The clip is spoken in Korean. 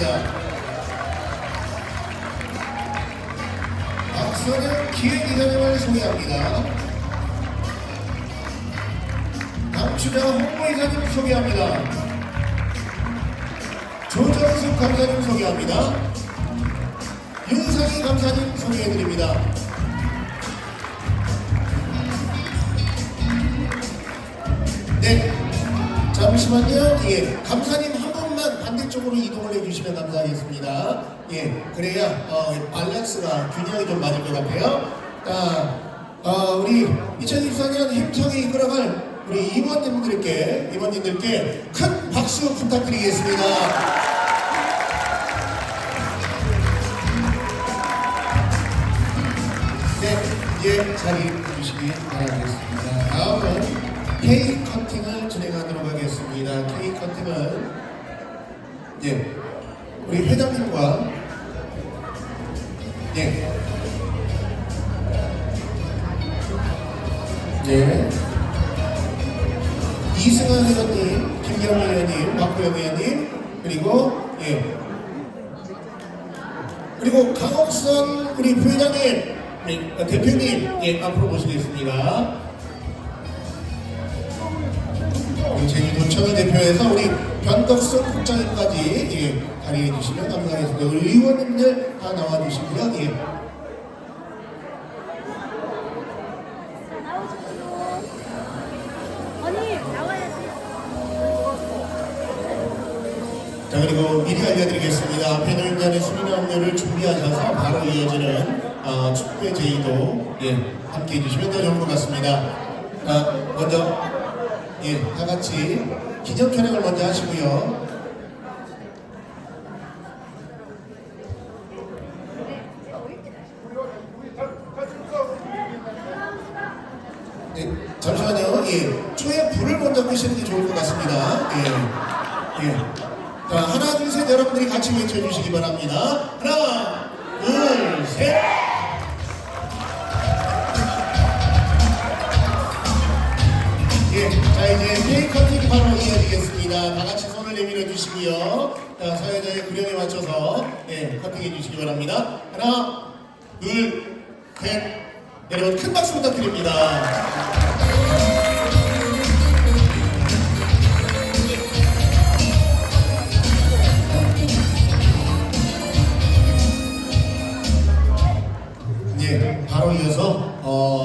드리겠습니다. 박선영 기획이사님을 소개합니다. 강추자 홍보이사님 소개합니다. 조정숙 감사님 소개합니다. 윤상희 감사님 소개해드립니다. 네, 잠시만요. 예, 감사님 쪽으로 이동을 해주시면 감사하겠습니다. 예, 그래야 어, 밸런스가 균형이 좀 맞을 것 같아요. 자, 어, 우리 2024년 힘차게 이끌어갈 우리 임원님들께 임원님들께 큰 박수 부탁드리겠습니다. 네, 이제 자리 주시기 바라겠습니다. 다음은 케이크 커팅을 진행하도록 하겠습니다. 케이크 커팅은 예, 우리 회장님과 예, 예, 이승환 회장님, 김경희 의원님, 박구영 의원님, 그리고 예, 그리고 강옥선 우리 부회장님, 우리 대표님, 예, 앞으로 모시겠습니다. 제주 도청을 대표해서 우리 변덕선 국장님까지 예, 자리해 주시면 감사하겠습니다. 의원님들 다 나와 주시고요. 예. 자 그리고 미리 알려드리겠습니다. 앞에 있는 수리나 음료를 준비하셔서 바로 이어지는 어, 축구의 제의도 예, 함께 해주시면 더 좋을 것 같습니다. 자, 먼저 예, 다 같이 기념 촬영을 먼저 하시고요. 예, 잠시만요. 예, 초에 불을 먼저 끄시는 게 좋을 것 같습니다. 예, 예. 자, 하나, 둘, 셋 여러분들이 같이 외쳐주시기 바랍니다. 하나, 둘, 셋. 네, 컨택 바로 이어지겠습니다. 다 같이 손을 내밀어 주시고요. 자, 사회자의 구령에 맞춰서 네, 컨택해 주시기 바랍니다. 하나, 둘, 셋. 네, 여러분 큰 박수 부탁드립니다. 네, 바로 이어서 어,